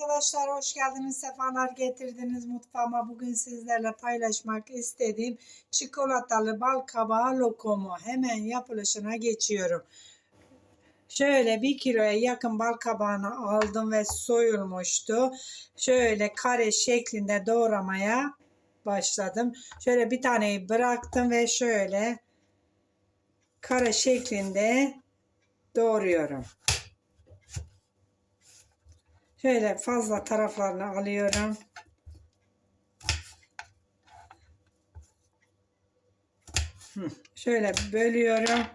Arkadaşlar hoş geldiniz, sefalar getirdiniz mutfağıma. Bugün sizlerle paylaşmak istediğim çikolatalı bal kabağı lokumu. Hemen yapılışına geçiyorum. Şöyle bir kiloya yakın bal kabağını aldım ve soyulmuştu. Şöyle kare şeklinde doğramaya başladım. Şöyle bir taneyi bıraktım ve şöyle kare şeklinde doğruyorum. Şöyle fazla taraflarını alıyorum. Şöyle bölüyorum.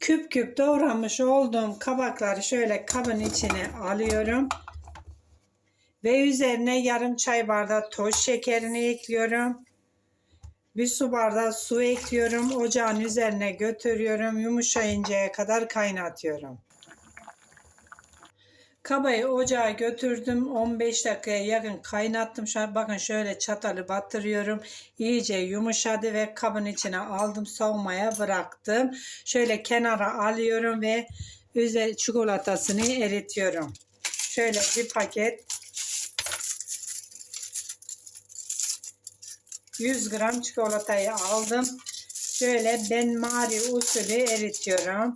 Küp küp doğramış olduğum kabakları şöyle kabın içine alıyorum. Ve üzerine yarım çay bardağı toz şekerini ekliyorum. Bir su bardağı su ekliyorum. Ocağın üzerine götürüyorum. Yumuşayıncaya kadar kaynatıyorum. Kabayı ocağa götürdüm. 15 dakikaya yakın kaynattım. Şu an bakın şöyle çatalı batırıyorum. İyice yumuşadı ve kabın içine aldım. Soğumaya bıraktım. Şöyle kenara alıyorum ve üzeri çikolatasını eritiyorum. Şöyle bir paket 100 gram çikolatayı aldım. Şöyle ben mari usulü eritiyorum.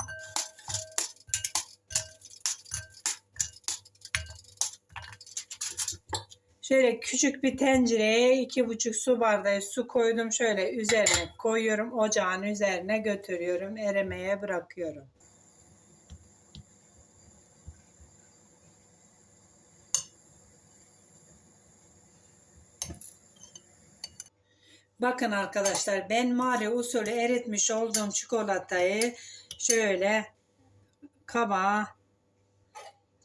Şöyle küçük bir tencereye iki buçuk su bardağı su koydum. Şöyle üzerine koyuyorum. Ocağın üzerine götürüyorum. Erimeye bırakıyorum. Bakın arkadaşlar ben mari usulü eritmiş olduğum çikolatayı şöyle kabağa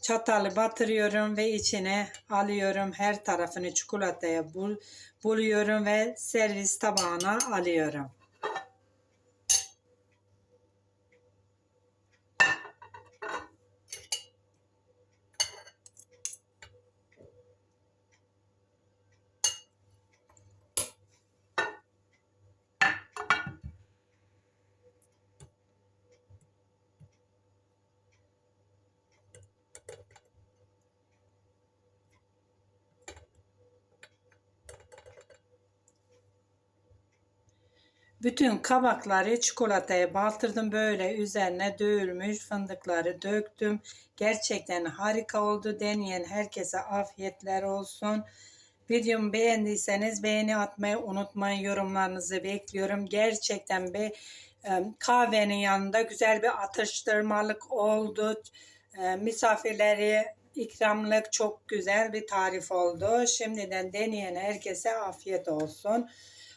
Çatalı batırıyorum ve içine alıyorum. Her tarafını çikolataya bul, buluyorum ve servis tabağına alıyorum. Bütün kabakları çikolataya batırdım. Böyle üzerine dövülmüş fındıkları döktüm. Gerçekten harika oldu. Deneyen herkese afiyetler olsun. Videomu beğendiyseniz beğeni atmayı unutmayın. Yorumlarınızı bekliyorum. Gerçekten bir kahvenin yanında güzel bir atıştırmalık oldu. E, misafirleri ikramlık çok güzel bir tarif oldu. Şimdiden deneyen herkese afiyet olsun.